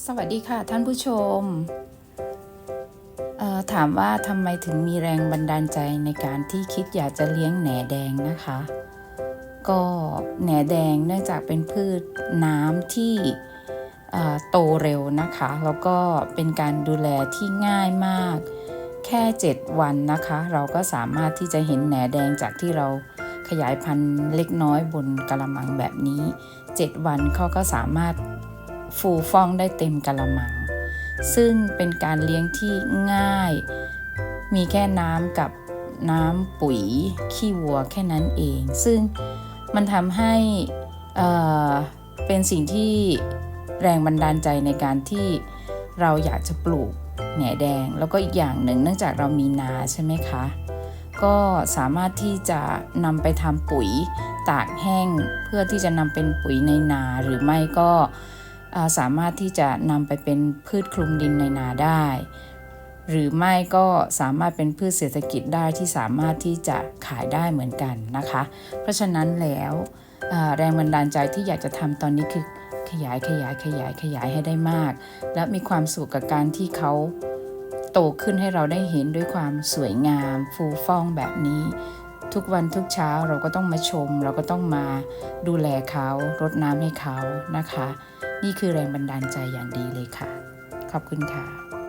สวัสดีค่ะท่านผู้ชม ถามว่าทำไมถึงมีแรงบันดาลใจในการที่คิดอยากจะเลี้ยงแหนแดงนะคะ ก็แหนแดงเนื่องจากเป็นพืชน้ำที่โตเร็วนะคะ แล้วก็เป็นการดูแลที่ง่ายมาก แค่ 7 วันนะคะ เราก็สามารถที่จะเห็นแหนแดงจากที่เราขยายพันธุ์เล็กน้อยบนกระมังแบบนี้ 7 วันเขาก็สามารถ ฟูฟ่องได้เต็มกะละมัง ซึ่งเป็นการเลี้ยงที่ง่าย มีแค่น้ำกับน้ำปุ๋ยขี้วัวแค่นั้นเอง ซึ่งมันทำให้เอ่อเป็นสิ่งที่แรงบันดาลใจในการที่เราอยากจะปลูกแหนแดง แล้วก็อีกอย่างหนึ่งเนื่องจากเรามีนาใช่ไหมคะ ก็สามารถที่จะนำไปทำปุ๋ยตากแห้ง เพื่อที่จะนำเป็นปุ๋ยในนาหรือไม่ก็ สามารถที่จะนำไปเป็นพืชคลุมดินในนาได้ หรือไม่ก็สามารถเป็นพืชเศรษฐกิจได้ที่สามารถที่จะขายได้เหมือนกันนะคะ เพราะฉะนั้นแล้วแรงบันดาลใจที่อยากจะทำตอนนี้คือขยายขยายขยายขยายให้ได้มาก และมีความสุขกับการที่เขาโตขึ้นให้เราได้เห็นด้วยความสวยงาม ฟูฟ่องแบบนี้ ทุกวันทุกเช้าเราก็ต้องมาชม เราก็ต้องมาดูแลเขารดน้ำให้เขานะคะ นี่คือแรงบันดาลใจอย่างดีเลยค่ะ ขอบคุณค่ะ